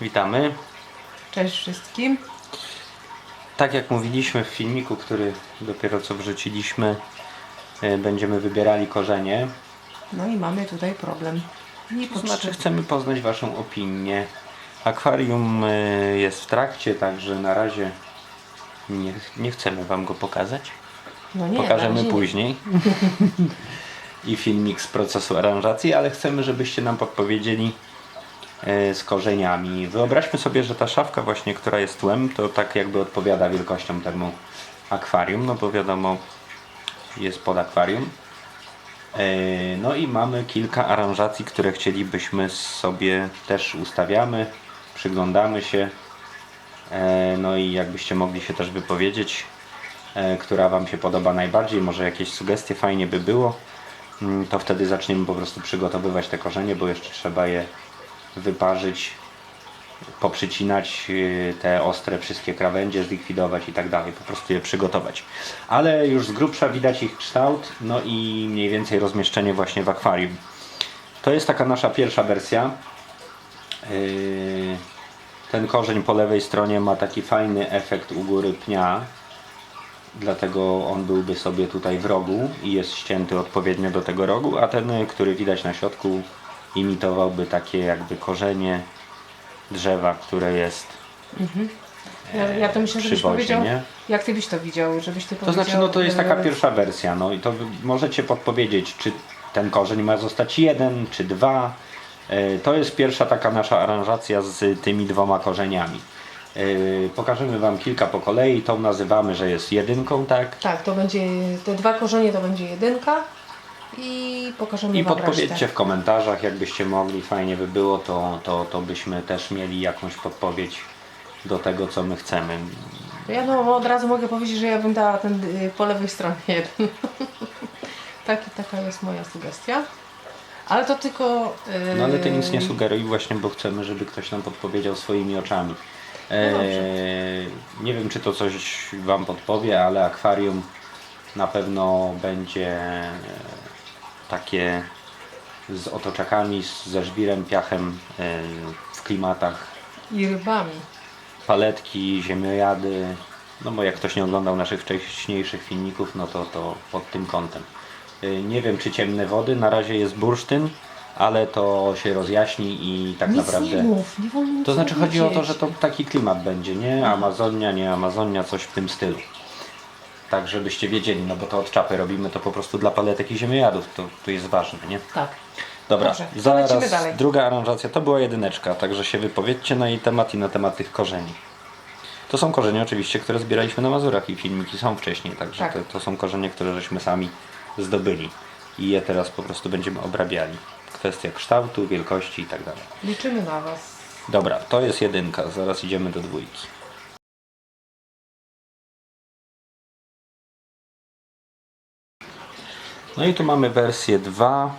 Witamy. Cześć wszystkim. Tak jak mówiliśmy w filmiku, który dopiero co wrzuciliśmy, e, będziemy wybierali korzenie. No i mamy tutaj problem. Nie To znaczy chcemy poznać Waszą opinię. Akwarium e, jest w trakcie, także na razie nie, nie chcemy Wam go pokazać. no nie, Pokażemy później. I filmik z procesu aranżacji, ale chcemy, żebyście nam podpowiedzieli z korzeniami. Wyobraźmy sobie, że ta szafka właśnie, która jest tłem, to tak jakby odpowiada wielkością temu akwarium, no bo wiadomo, jest pod akwarium. E, No i mamy kilka aranżacji, które chcielibyśmy sobie też ustawiamy, przyglądamy się. E, No i jakbyście mogli się też wypowiedzieć, e, która Wam się podoba najbardziej, może jakieś sugestie fajnie by było, mm, to wtedy zaczniemy po prostu przygotowywać te korzenie, bo jeszcze trzeba je wyparzyć, poprzycinać e, te ostre wszystkie krawędzie, zlikwidować i tak dalej, po prostu je przygotować. Ale już z grubsza widać ich kształt, no i mniej więcej rozmieszczenie właśnie w akwarium. To jest taka nasza pierwsza wersja. Yy, Ten korzeń po lewej stronie ma taki fajny efekt u góry pnia, dlatego on byłby sobie tutaj w rogu i jest ścięty odpowiednio do tego rogu, a ten, który widać na środku, imitowałby takie jakby korzenie drzewa, które jest. Ja, ja to myślę, przy żebyś powiedział, nie? jak ty byś to widział, żebyś ty To znaczy, no to jest taka e, pierwsza wersja, no i to możecie podpowiedzieć, czy ten korzeń ma zostać jeden, czy dwa. E, To jest pierwsza taka nasza aranżacja z tymi dwoma korzeniami. E, Pokażemy Wam kilka po kolei, tą nazywamy, że jest jedynką, tak? Tak, to będzie, te dwa korzenie to będzie jedynka i pokażemy I wam podpowiedzcie resztę. w komentarzach, jakbyście mogli, fajnie by było, to, to, to byśmy też mieli jakąś podpowiedź do tego, co my chcemy. Ja no od razu mogę powiedzieć, że ja bym dała ten y, po lewej stronie jeden. Taki, taka jest moja sugestia. Ale to tylko... y, No ale ty nic nie sugeruj właśnie, bo chcemy, żeby ktoś nam podpowiedział swoimi oczami. E, No dobrze. nie wiem, czy to coś Wam podpowie, ale akwarium na pewno będzie e, takie z otoczakami, z- ze żwirem, piachem e, w klimatach I rybami. paletki, ziemiojady. No bo jak ktoś nie oglądał naszych wcześniejszych filmików, no to, to pod tym kątem. Y, Nie wiem czy ciemne wody, na razie jest bursztyn, ale to się rozjaśni i tak nic naprawdę... nie mów, nie wolno To znaczy chodzi o to, że to taki klimat będzie, nie? Amazonia, nie Amazonia, coś w tym stylu. Tak, żebyście wiedzieli, no bo to od czapy robimy to po prostu dla paletek i ziemiojadów, to, to jest ważne, nie? Tak. Dobra, Dobrze, to zaraz lecimy dalej. druga aranżacja to była jedyneczka, także się wypowiedzcie na jej temat i na temat tych korzeni. To są korzenie oczywiście, które zbieraliśmy na Mazurach i filmiki są wcześniej, także Tak. to, to są korzenie, które żeśmy sami zdobyli i je teraz po prostu będziemy obrabiali. Kwestia kształtu, wielkości i tak dalej. Liczymy na Was. Dobra, to jest jedynka, zaraz idziemy do dwójki. No i tu mamy wersję 2.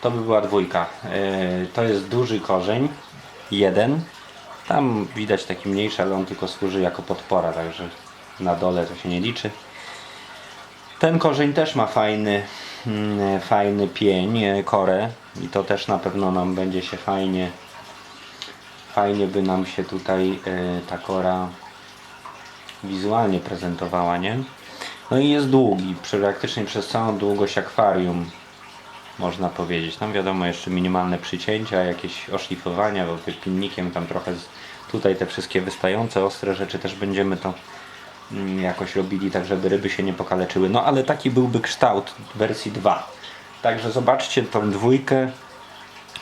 To by była dwójka. Yy, To jest duży korzeń, jeden. Tam widać taki mniejszy, ale on tylko służy jako podpora, także na dole to się nie liczy. Ten korzeń też ma fajny, mm, fajny pień, e, korę i to też na pewno nam będzie się fajnie fajnie by nam się tutaj e, ta kora wizualnie prezentowała, nie? No i jest długi, praktycznie przez całą długość akwarium można powiedzieć. Tam wiadomo jeszcze minimalne przycięcia, jakieś oszlifowania, bo wypinnikiem tam trochę z, tutaj te wszystkie wystające, ostre rzeczy też będziemy to mm, jakoś robili, tak żeby ryby się nie pokaleczyły. No ale taki byłby kształt wersji 2. Także zobaczcie tą dwójkę,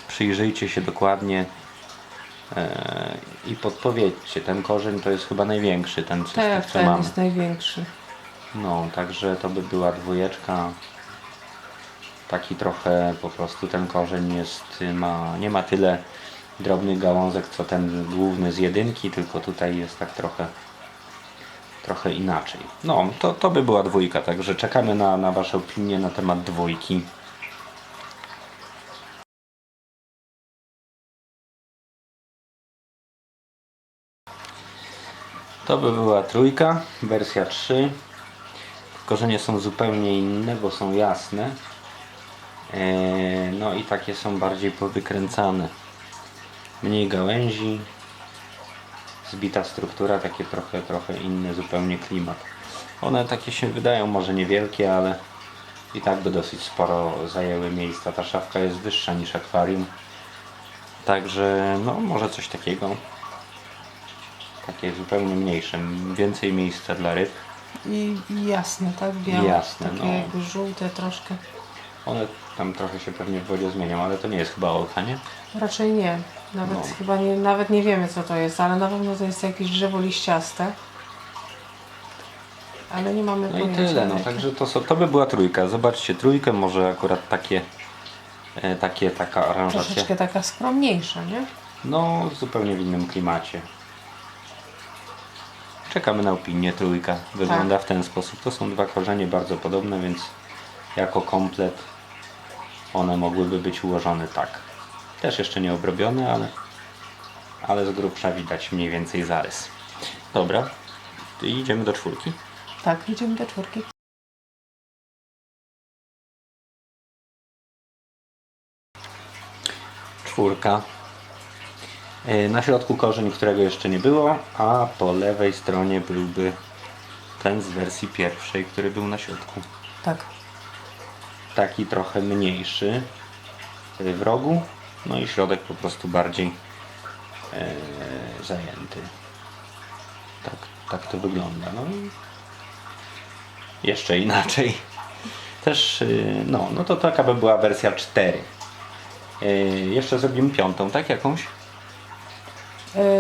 przyjrzyjcie się dokładnie e, i podpowiedzcie. Ten korzeń to jest chyba największy, ten co, z Tak, co ten mamy. jest największy. No, także to by była dwójeczka. Taki trochę po prostu ten korzeń jest, ma, nie ma tyle drobnych gałązek co ten główny z jedynki, tylko tutaj jest tak trochę trochę inaczej. No, to, to by była dwójka, także czekamy na, na Wasze opinie na temat dwójki. To by była trójka, wersja 3. Korzenie są zupełnie inne, bo są jasne. Eee, No i takie są bardziej powykręcane. Mniej gałęzi, zbita struktura, takie trochę, trochę inny zupełnie klimat. One takie się wydają może niewielkie, ale i tak by dosyć sporo zajęły miejsca. Ta szafka jest wyższa niż akwarium. Także no może coś takiego. Takie zupełnie mniejsze, więcej miejsca dla ryb. I, jasne, tak? Białe. Jasne, Takie no. jakby żółte troszkę. One tam trochę się pewnie w wodzie zmienią, ale to nie jest chyba olcha, nie? Raczej nie. Nawet No. chyba nie, nawet nie wiemy co to jest, ale na pewno to jest jakieś drzewo liściaste. Ale nie mamy No i pojęcia. tyle, no jakie. także to, są- to by była trójka. Zobaczcie trójkę, może akurat takie, e, takie taka aranżacja. Troszeczkę taka skromniejsza, nie? No, zupełnie w innym klimacie. Czekamy na opinię trójka. Wygląda w ten sposób. To są dwa korzenie bardzo podobne, więc jako komplet one mogłyby być ułożone tak. Też jeszcze nie obrobione, ale, ale z grubsza widać mniej więcej zarys. Dobra, idziemy do czwórki. Tak, idziemy do czwórki. Czwórka. E, Na środku korzeń, którego jeszcze nie było, a po lewej stronie byłby ten z wersji pierwszej, który był na środku. Tak. Taki trochę mniejszy e, w rogu, no i środek po prostu bardziej e, zajęty. Tak, tak to wygląda. No i jeszcze inaczej. Też, y, no, no to taka by była wersja 4. E, Jeszcze zrobimy piątą, tak? Jakąś?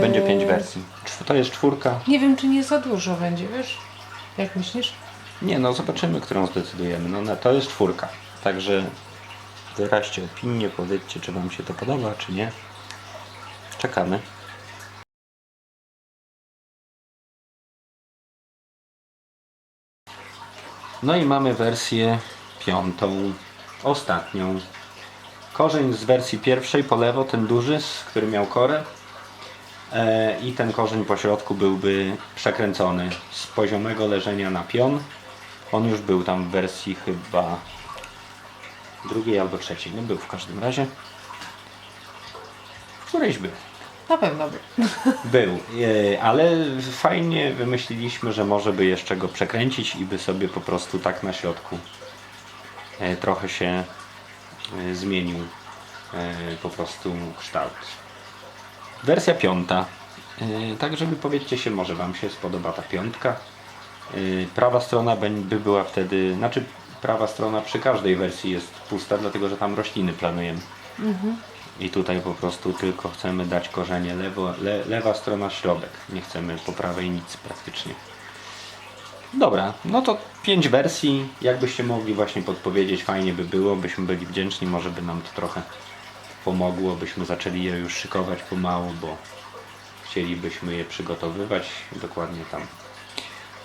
Będzie pięć wersji. Czw- To jest czwórka. Nie wiem, czy nie za dużo będzie, wiesz? Jak myślisz? Nie, no zobaczymy, którą zdecydujemy. No, no to jest czwórka. Także wyraźcie opinię, powiedzcie, czy Wam się to podoba, czy nie. Czekamy. No i mamy wersję piątą, ostatnią. Korzeń z wersji pierwszej po lewo, ten duży, z który miał korę. E, I ten korzeń po środku byłby przekręcony z poziomego leżenia na pion. On już był tam w wersji chyba drugiej albo trzeciej. No był w każdym razie. Którejś był. Na pewno by. Był, e, ale fajnie wymyśliliśmy, że może by jeszcze go przekręcić i by sobie po prostu tak na środku e, trochę się zmienił po prostu kształt. Wersja piąta. E, Tak, żeby powiedzcie się, może Wam się spodoba ta piątka. E, Prawa strona by była wtedy, znaczy prawa strona przy każdej wersji jest pusta, dlatego że tam rośliny planujemy. I tutaj po prostu tylko chcemy dać korzenie lewo, le, lewa strona środek. Nie chcemy po prawej nic praktycznie. Dobra, no to pięć wersji. Jakbyście mogli właśnie podpowiedzieć, fajnie by było, byśmy byli wdzięczni, może by nam to trochę pomogło, byśmy zaczęli je już szykować pomału, bo chcielibyśmy je przygotowywać, dokładnie tam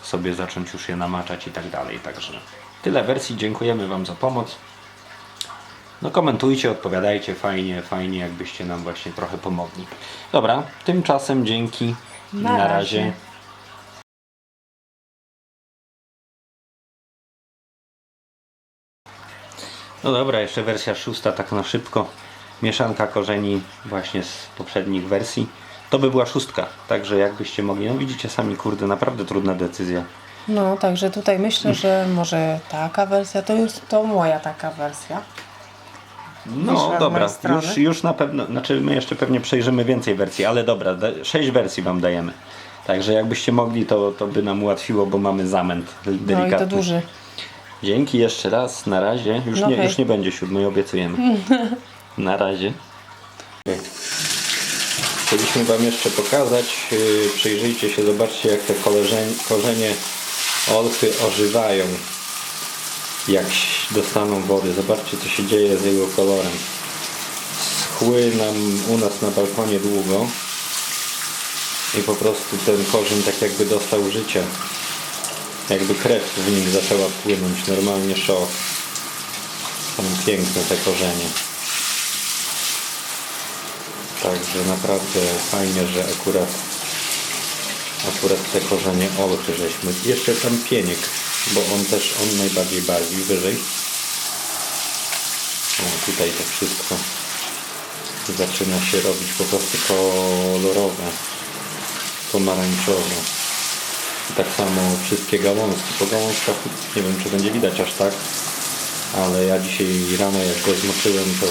sobie zacząć już je namaczać i tak dalej. Także tyle wersji, dziękujemy Wam za pomoc. No komentujcie, odpowiadajcie, fajnie, fajnie jakbyście nam właśnie trochę pomogli. Dobra, tymczasem dzięki. Na razie. No dobra, jeszcze wersja szósta, tak na szybko. Mieszanka korzeni właśnie z poprzednich wersji. To by była szóstka, także jakbyście mogli, no widzicie sami, kurde, naprawdę trudna decyzja. No, także tutaj myślę, że może taka wersja, to jest to moja taka wersja. No z dobra, już, już na pewno, znaczy my jeszcze pewnie przejrzymy więcej wersji, ale dobra, sześć wersji Wam dajemy. Także jakbyście mogli, to, to by nam ułatwiło, bo mamy zamęt delikatny. No i to duży. Dzięki jeszcze raz, na razie. Już, No nie, hej. już nie będzie siódmej, obiecujemy. na razie. Chcieliśmy Wam jeszcze pokazać, yy, przyjrzyjcie się, zobaczcie jak te korzenie olchy ożywają. Jak dostaną wody. Zobaczcie co się dzieje z jego kolorem. Schły nam u nas na balkonie długo i po prostu ten korzeń tak jakby dostał życia. Jakby krew w nim zaczęła płynąć, normalnie szok. Są piękne te korzenie. Także naprawdę fajnie, że akurat akurat te korzenie olchy żeśmy. Jeszcze tam pieniek, bo on też on najbardziej bardziej wyżej. O, tutaj to wszystko zaczyna się robić po prostu kolorowe, pomarańczowe. I tak samo wszystkie gałązki. Po gałązkach nie wiem czy będzie widać aż tak, ale ja dzisiaj rano jak go zmoczyłem to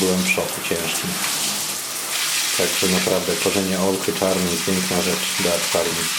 byłem w szoku ciężkim. Także naprawdę korzenie olchy czarnej piękna rzecz do akwarium.